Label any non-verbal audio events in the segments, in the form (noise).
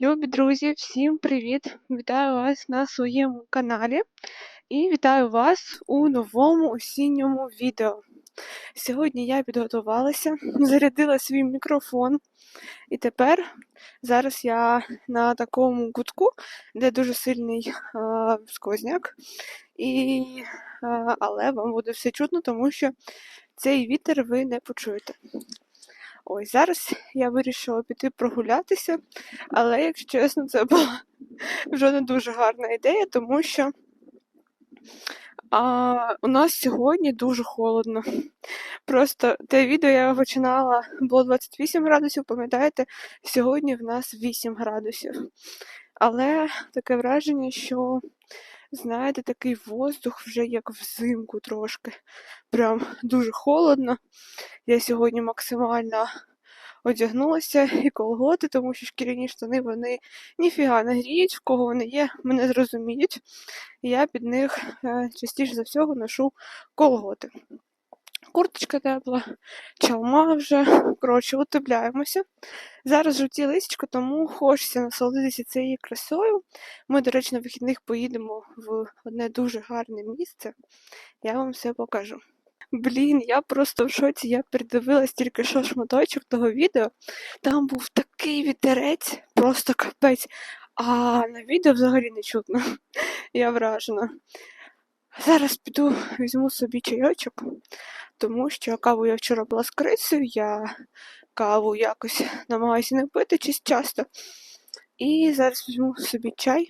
Любі друзі, всім привіт! Вітаю вас на своєму каналі і вітаю вас у новому осінньому відео. Сьогодні я підготувалася, (laughs) зарядила свій мікрофон, і тепер зараз я на такому кутку, де дуже сильний а, сквозняк, і, а, але вам буде все чутно, тому що цей вітер ви не почуєте. Ось зараз (laughs) я вирішила піти прогулятися, але, якщо чесно, це була (laughs) вже не дуже гарна ідея, тому що а, у нас сьогодні дуже холодно. Просто те відео я починала, було 28 градусів, пам'ятаєте, сьогодні в нас 8 градусів. Але таке враження, що, знаєте, такий воздух вже як взимку трошки. Прям дуже холодно. Я сьогодні максимально одягнулася і колготи, тому що шкіряні штани вони ніфіга не гріють, в кого вони є, мене зрозуміють. Я під них е, частіше за всього ношу колготи. Курточка тепла, чалма вже, коротше, утепляємося. Зараз жовті листячко, тому хочеться насолодитися цією красою. Ми, до речі, на вихідних поїдемо в одне дуже гарне місце. Я вам все покажу. Блін, я просто в шоці, я передивилась тільки що шматочок того відео. Там був такий вітерець, просто капець. А на відео взагалі не чутно. (laughs) Я вражена. Зараз піду візьму собі чайочок, тому що каву я вчора була з крисою, я каву якось намагаюся не пити чи часто. І зараз візьму собі чай,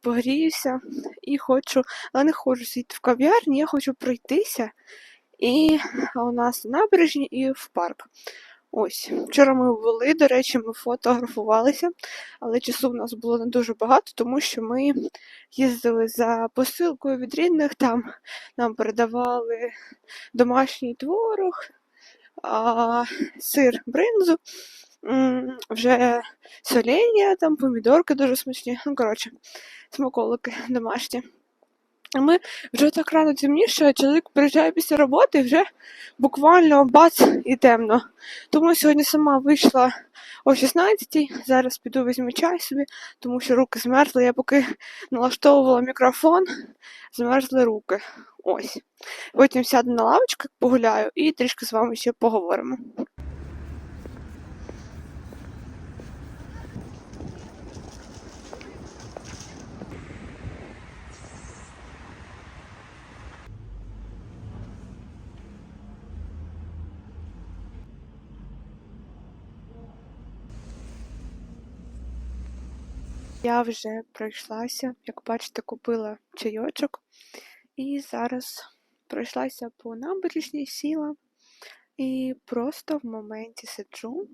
погріюся і хочу, але не хочу сидіти в кав'ярні, я хочу пройтися і у нас набережні і в парк. Ось, вчора ми були, до речі, ми фотографувалися, але часу в нас було не дуже багато, тому що ми їздили за посилкою від рідних, там нам передавали домашній творог, а, сир бринзу, вже солення, там помідорки дуже смачні. Ну, коротше, смаколики домашні. А ми вже так рано темніше, чоловік приїжджає після роботи вже буквально бац і темно. Тому сьогодні сама вийшла о 16-й, зараз піду візьму чай собі, тому що руки змерзли. Я поки налаштовувала мікрофон, змерзли руки. Ось. Потім сяду на лавочку, погуляю і трішки з вами ще поговоримо. Я вже пройшлася, як бачите, купила чайочок. І зараз пройшлася по набережній, сіла і просто в моменті сиджу,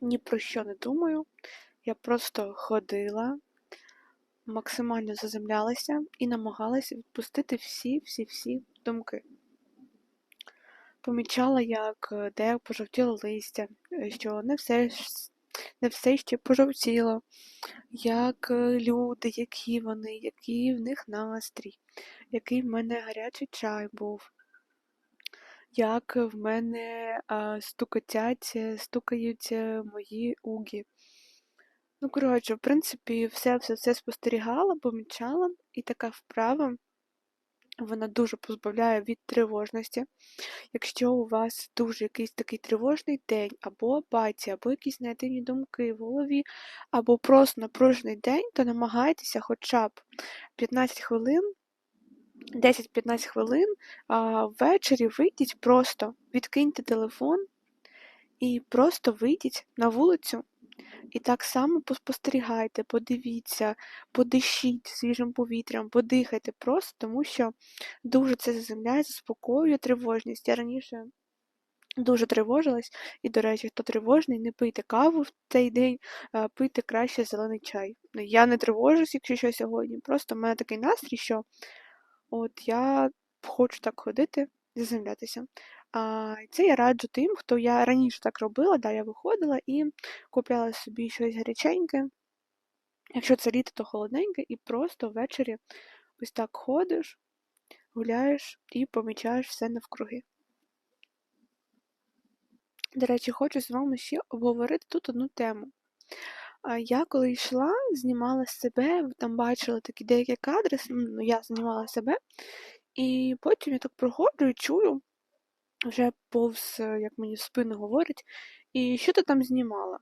ні про що не думаю. Я просто ходила, максимально заземлялася і намагалася відпустити всі-всі-всі думки. Помічала, як де пожовтіло листя, що не все не все ще пожовтіло, як е, люди, які вони, який в них настрій, який в мене гарячий чай був, як в мене а, стукотять, е, стукають е, мої угі. Ну, коротше, в принципі, все все все спостерігала, помічала, і така вправа вона дуже позбавляє від тривожності. Якщо у вас дуже якийсь такий тривожний день, або апатія, або якісь негативні думки в голові, або просто напружений день, то намагайтеся хоча б 15 хвилин. 10-15 хвилин а, ввечері вийдіть просто, відкиньте телефон і просто вийдіть на вулицю і так само поспостерігайте, подивіться, подишіть свіжим повітрям, подихайте просто, тому що дуже це заземляє, заспокоює тривожність. Я раніше дуже тривожилась, і, до речі, хто тривожний, не пийте каву в цей день, пийте краще зелений чай. Ну, я не тривожусь, якщо що сьогодні. Просто в мене такий настрій, що от я хочу так ходити, заземлятися. А, Це я раджу тим, хто я раніше так робила, да, я виходила і купляла собі щось гаряченьке. Якщо це літо, то холодненьке, і просто ввечері ось так ходиш, гуляєш і помічаєш все навкруги. До речі, хочу з вами ще обговорити тут одну тему. Я коли йшла, знімала себе, там бачила такі деякі кадри, ну, я знімала себе, і потім я так проходжу і чую, вже повз, е, як мені в спину говорить, і що ти там знімала?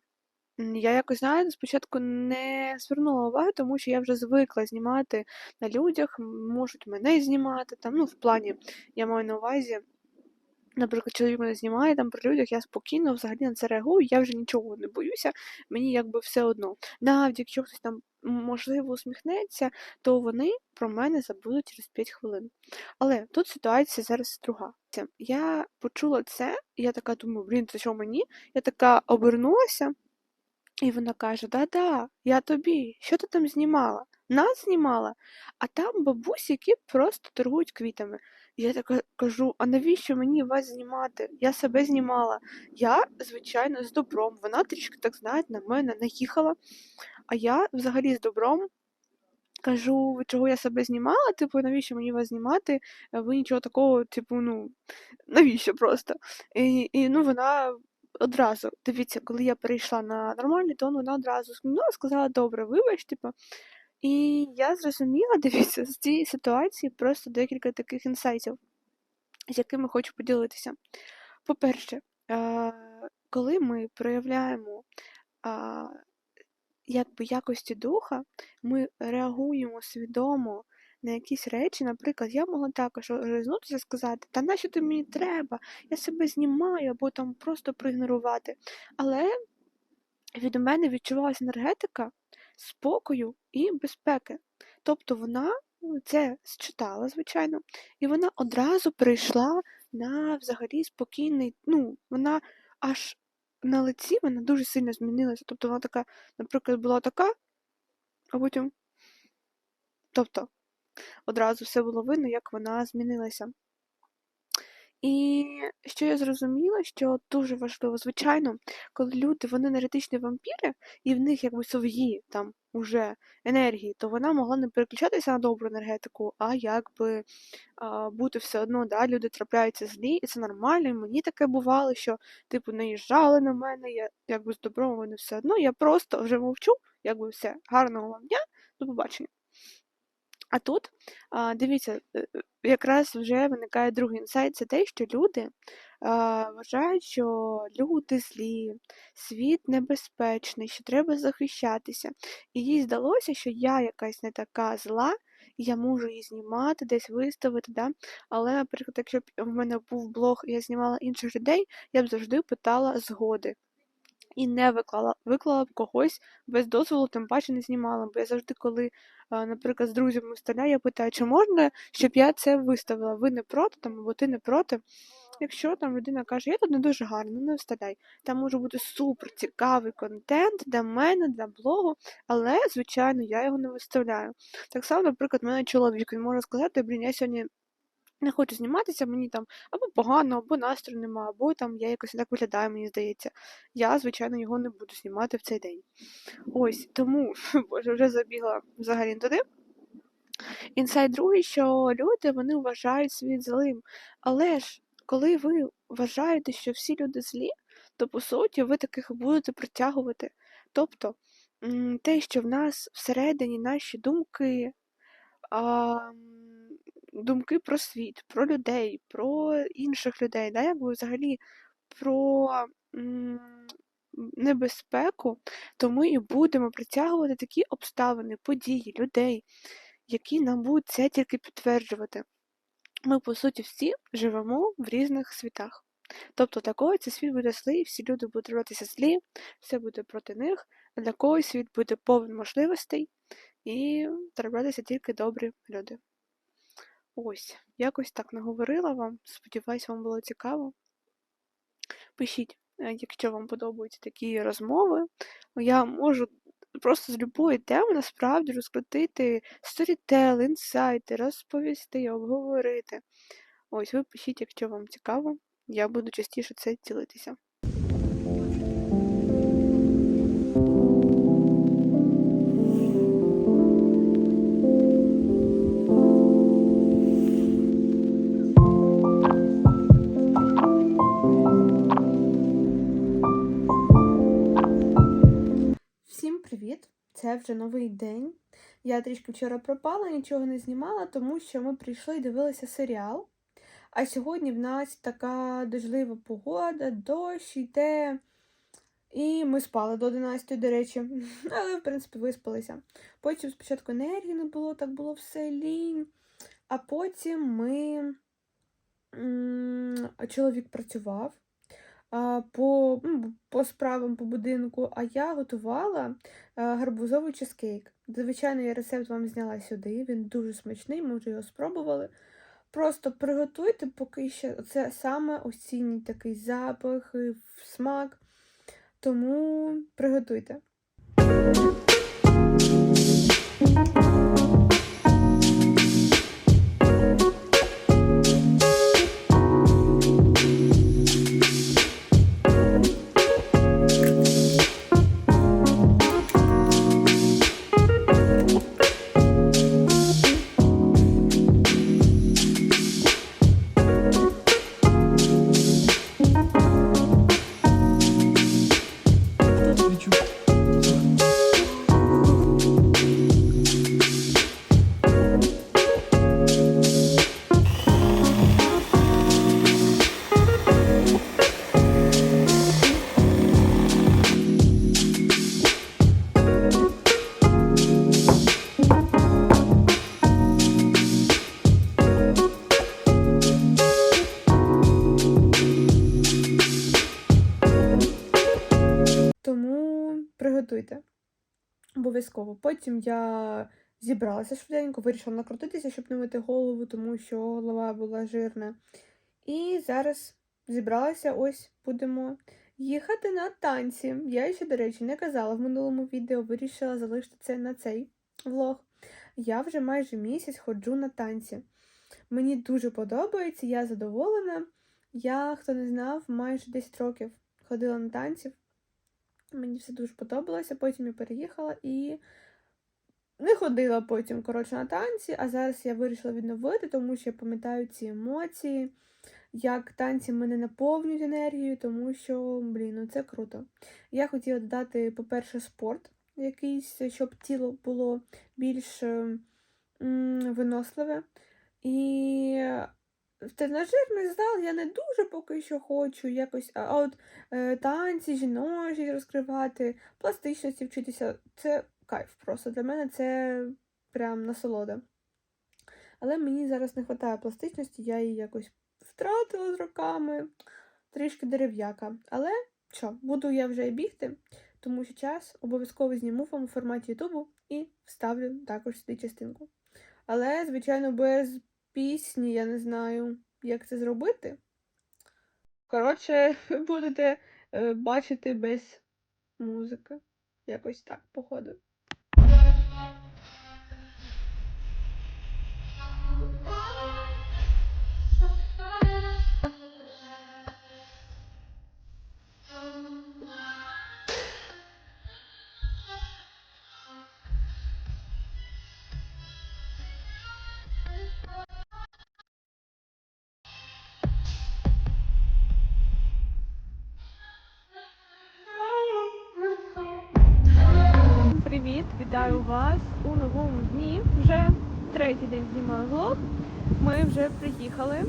Я якось, знаєте, спочатку не звернула уваги, тому що я вже звикла знімати на людях, можуть мене знімати, там, ну, в плані, я маю на увазі, наприклад, чоловік мене знімає там при людях, я спокійно взагалі на це реагую, я вже нічого не боюся, мені якби все одно. Навіть якщо хтось там можливо усміхнеться, то вони про мене забудуть через 5 хвилин. Але тут ситуація зараз друга. Я почула це, і я така думаю, блін, це що мені? Я така обернулася, і вона каже: Да-да, я тобі, що ти там знімала? Нас знімала, а там бабусі, які просто торгують квітами. Я така кажу: а навіщо мені вас знімати? Я себе знімала. Я, звичайно, з добром. Вона трішки, так знаєте, на мене наїхала. А я взагалі з добром кажу, чого я себе знімала, типу, навіщо мені вас знімати? Ви нічого такого, типу, ну, навіщо просто? І, і ну, вона одразу, дивіться, коли я перейшла на нормальний тон, вона одразу ну, сказала, добре, вибач, типу. І я зрозуміла, (laughs) дивіться, з цієї ситуації просто декілька таких інсайтів, з якими хочу поділитися. По-перше, е, коли ми проявляємо якби якості духа, ми реагуємо свідомо на якісь речі. Наприклад, я могла також резнутися сказати, та нащо ти мені треба? Я себе знімаю, або там просто проігнорувати. Але від мене відчувалася енергетика спокою і безпеки. Тобто вона ну, це считала, звичайно, і вона одразу перейшла на взагалі спокійний, ну, вона аж на лиці вона дуже сильно змінилася. Тобто вона така, наприклад, була така, а потім. Тобто, одразу все було видно, як вона змінилася. І що я зрозуміла, що дуже важливо, звичайно, коли люди вони енергетичні вампіри, і в них якби свої там уже енергії, то вона могла не переключатися на добру енергетику, а якби а, бути все одно, да, люди трапляються злі, і це нормально. І мені таке бувало, що типу наїжджали на мене, я якби з добром вони все одно. Я просто вже мовчу, якби все, гарного вам дня, до побачення. А тут, дивіться, е, е, якраз вже виникає другий інсайт, це те, що люди вважають, що люди злі, світ небезпечний, що треба захищатися. І їй здалося, що я якась не така зла, я можу її знімати, десь виставити. Да? Але, наприклад, якщо б в мене був блог, і я знімала інших людей, я б завжди питала згоди. І не виклала, виклала б когось без дозволу, тим паче не знімала. Бо я завжди, коли, наприклад, з друзями виставляю, я питаю, чи можна, щоб я це виставила? Ви не проти там, або ти не проти. Якщо там людина каже, я тут не дуже гарно, ну не вставляй. Там може бути супер цікавий контент для мене, для блогу, але, звичайно, я його не виставляю. Так само, наприклад, в мене чоловік він може сказати, блін, я сьогодні не хочу зніматися, мені там або погано, або настрою нема, або там я якось не так виглядаю, мені здається. Я, звичайно, його не буду знімати в цей день. Ось тому, (laughs) боже, вже забігла взагалі туди. Інсайт другий, що люди вони вважають світ злим. Але ж, коли ви вважаєте, що всі люди злі, то по суті ви таких будете притягувати. Тобто те, що в нас всередині наші думки, а, думки про світ, про людей, про інших людей, да, якби взагалі про м, небезпеку, то ми і будемо притягувати такі обставини, події, людей, які нам будуть це тільки підтверджувати. Ми, по суті, всі живемо в різних світах. Тобто для когось цей світ буде злий, всі люди будуть робитися злі, все буде проти них, а для когось світ буде повен можливостей і траплятися тільки добрі люди. Ось, якось так наговорила вам. Сподіваюсь, вам було цікаво. Пишіть, е, якщо вам подобаються такі розмови. Я можу просто з любої теми насправді розкрутити сторітел, інсайти, розповісти, обговорити. Ось ви пишіть, якщо вам цікаво. Я буду частіше це ділитися. Привіт! Це вже новий день. Я трішки вчора пропала, нічого не знімала, тому що ми прийшли і дивилися серіал. А сьогодні в нас така дождлива погода, дощ йде. І ми спали до 11, до речі, (laughs) але, в принципі, виспалися. Потім спочатку енергії не було, так було все лінь. А потім ми. Чоловік працював по, по справам по будинку, а я готувала гарбузовий чизкейк. Звичайно, я рецепт вам зняла сюди. Він дуже смачний, ми вже його спробували. Просто приготуйте поки що. Це саме осінній такий запах, смак. Тому приготуйте. Обов'язково. Потім я зібралася швиденько, вирішила накрутитися, щоб не мити голову, тому що голова була жирна. І зараз зібралася, ось будемо їхати на танці. Я ще, до речі, не казала в минулому відео, вирішила залишити це на цей влог. Я вже майже місяць ходжу на танці. Мені дуже подобається, я задоволена. Я, хто не знав, майже 10 років ходила на танці. Мені все дуже подобалося. Потім я переїхала і не ходила потім, коротше, на танці, а зараз я вирішила відновити, тому що я пам'ятаю ці емоції, як танці мене наповнюють енергією, тому що, блін, ну це круто. Я хотіла додати, по-перше, спорт якийсь, щоб тіло було більш м, виносливе. І в тренажерний зал я не дуже поки що хочу якось. А от е, танці, жіночі розкривати, пластичності вчитися це кайф просто. Для мене це прям насолода. Але мені зараз не вистачає пластичності, я її якось втратила з роками, трішки дерев'яка. Але що, буду я вже бігти, тому що час обов'язково зніму вам у форматі Ютубу і вставлю також сюди частинку. Але, звичайно, без пісні я не знаю, як це зробити. Коротше, ви (laughs) будете е, бачити без музики. Якось так, походу. Привіт, вітаю вас у новому дні. Вже третій день знімаю влог. Ми вже приїхали е,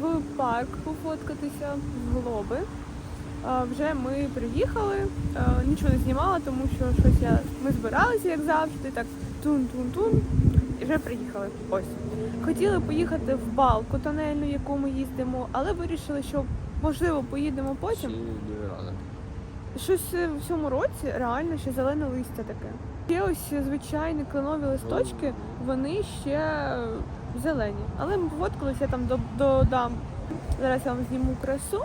в парк пофоткатися в Глоби. Е, Вже ми приїхали, е, нічого не знімала, тому що щось я ми збиралися, як завжди, так тун-тун-тун. І вже приїхали. Ось. Хотіли поїхати в балку тонельну, яку ми їздимо, але вирішили, що можливо поїдемо потім. Щось е, в цьому році реально ще зелене листя таке. Ще ось звичайні кленові листочки, вони ще е, зелені. Але ми пофоткалися, я там додам. Зараз я вам зніму красу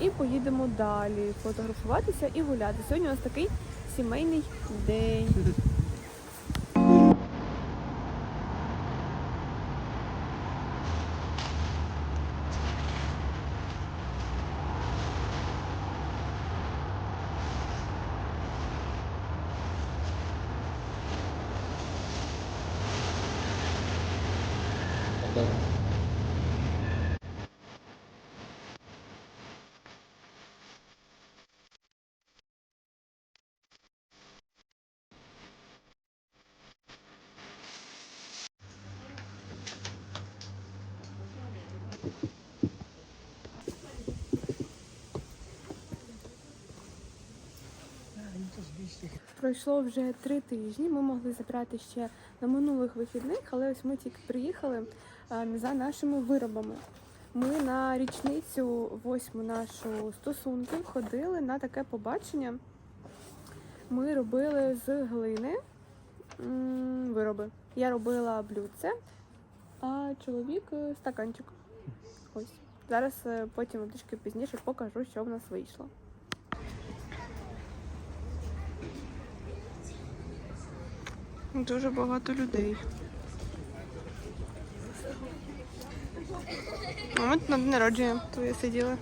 і поїдемо далі фотографуватися і гуляти. Сьогодні у нас такий сімейний день. Пройшло вже три тижні. Ми могли забрати ще на минулих вихідних, але ось ми тільки приїхали е, за нашими виробами. Ми на річницю восьму нашу стосунків ходили на таке побачення. Ми робили з глини вироби. Я робила блюдце, а чоловік е, стаканчик. Ось. Зараз е, потім трішки пізніше покажу, що в нас вийшло. Дуже багато людей. От на день народження твоє сиділи.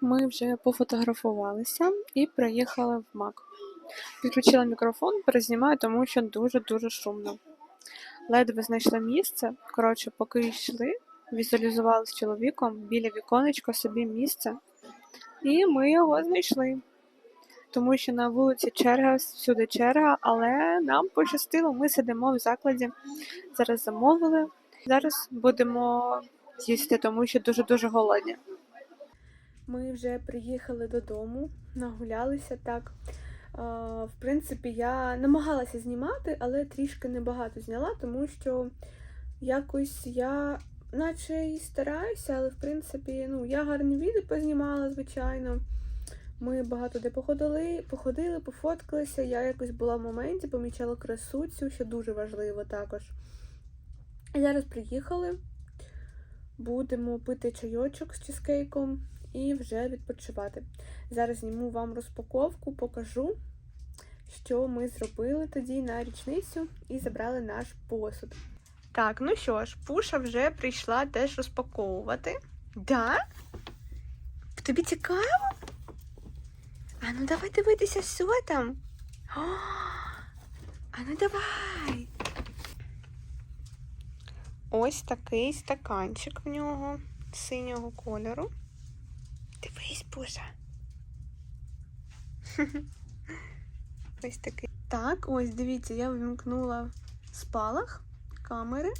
Ми вже пофотографувалися і приїхали в МАК. Підключила мікрофон, перезнімаю, тому що дуже-дуже шумно. Ледве знайшли місце. Коротше, поки йшли, візуалізували з чоловіком біля віконечка собі місце. І ми його знайшли. Тому що на вулиці черга, всюди черга, але нам пощастило, ми сидимо в закладі. Зараз замовили. Зараз будемо їсти, тому що дуже-дуже голодні. Ми вже приїхали додому, нагулялися так. В принципі, я намагалася знімати, але трішки небагато зняла, тому що якось я, наче і стараюся, але в принципі, ну, я гарні відео познімала, звичайно. Ми багато де походили, походили, пофоткалися. Я якось була в моменті, помічала красу цю, що дуже важливо також. Зараз приїхали. Будемо пити чайочок з чизкейком і вже відпочивати. Зараз зніму вам розпаковку, покажу, що ми зробили тоді на річницю і забрали наш посуд. Так, ну що ж, Пуша вже прийшла теж розпаковувати. Да? Тобі цікаво? А ну давай дивитися, що там. О, а ну давай. Ось такий стаканчик в нього синього кольору. Дивись, Пуша. (laughs) Ось такий. Так, ось дивіться, я вимкнула спалах камери.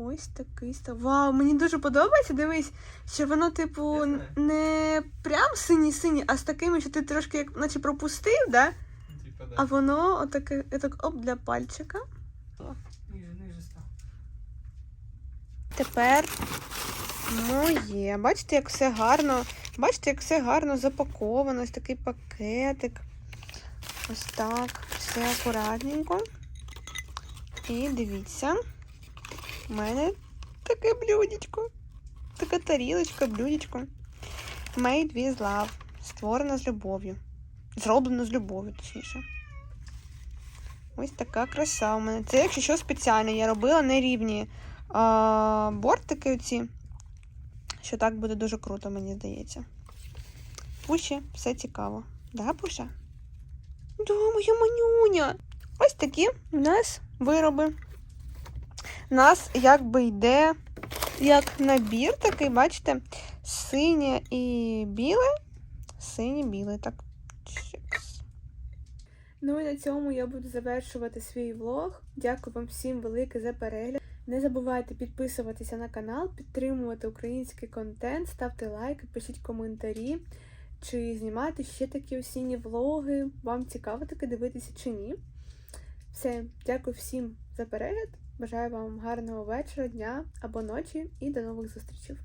Ось такий став. Вау, мені дуже подобається. Дивись, що воно, типу, не прям синій-синій, а з такими, що ти трошки як наче пропустив, да? Типа, А воно отаке, отак, оп, для пальчика. Став. Тепер моє. Бачите, як все гарно. Бачите, як все гарно запаковано. Ось такий пакетик. Ось так. Все акуратненько. І дивіться. У мене таке блюдечко. Така тарілочка, блюдечко. Made with love. Створена з любов'ю. Зроблено з любов'ю, точніше. Ось така краса у мене. Це, якщо що, спеціально. Я робила нерівні а, бортики оці. Що так буде дуже круто, мені здається. Пуші, все цікаво. Да, Пуша? Да, моя манюня. Ось такі у нас вироби. Нас якби йде як набір такий, бачите, синє і біле. Синє біле, так. Ну і на цьому я буду завершувати свій влог. Дякую вам всім велике за перегляд. Не забувайте підписуватися на канал, підтримувати український контент, ставте лайки, пишіть коментарі, чи знімати ще такі осінні влоги. Вам цікаво таке дивитися чи ні. Все, дякую всім за перегляд. Бажаю вам гарного вечора, дня або ночі і до нових зустрічей.